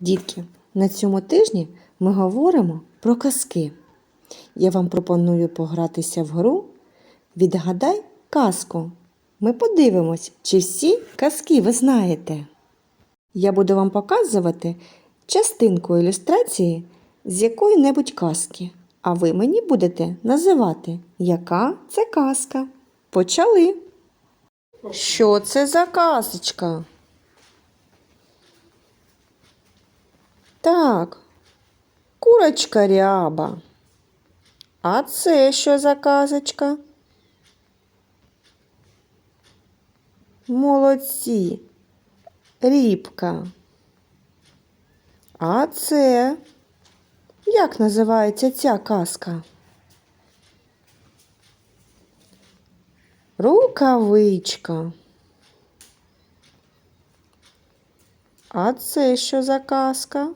Дітки, на цьому тижні ми говоримо про казки. Я вам пропоную погратися в гру Відгадай казку. Ми подивимось, чи всі казки ви знаєте. Я буду вам показувати частинку ілюстрації з якої-небудь казки, а ви мені будете називати, яка це казка. Почали. Що це за казочка? Так, курочка ряба. А це що за казочка? Молодці. Рібка. А це як називається ця казка? Рукавичка. А це що за казка?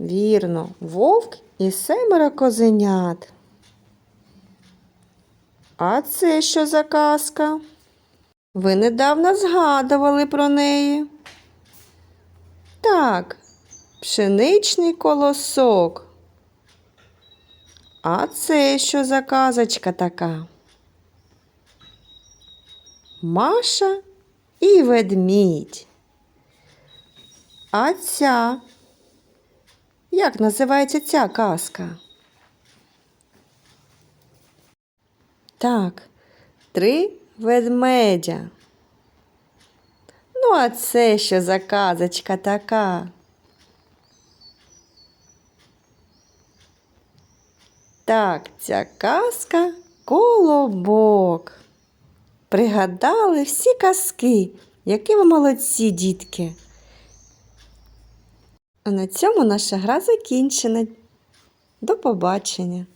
Вірно, вовк і семеро козенят. А це що за казка? Ви недавно згадували про неї. Так, пшеничний колосок. А це що за казочка така? Маша і ведмідь. А ця як називається ця казка? Так, три ведмедя. Ну, а це що за казочка така? Так, ця казка колобок. Пригадали всі казки, які ви молодці, дітки. А на цьому наша гра закінчена. До побачення!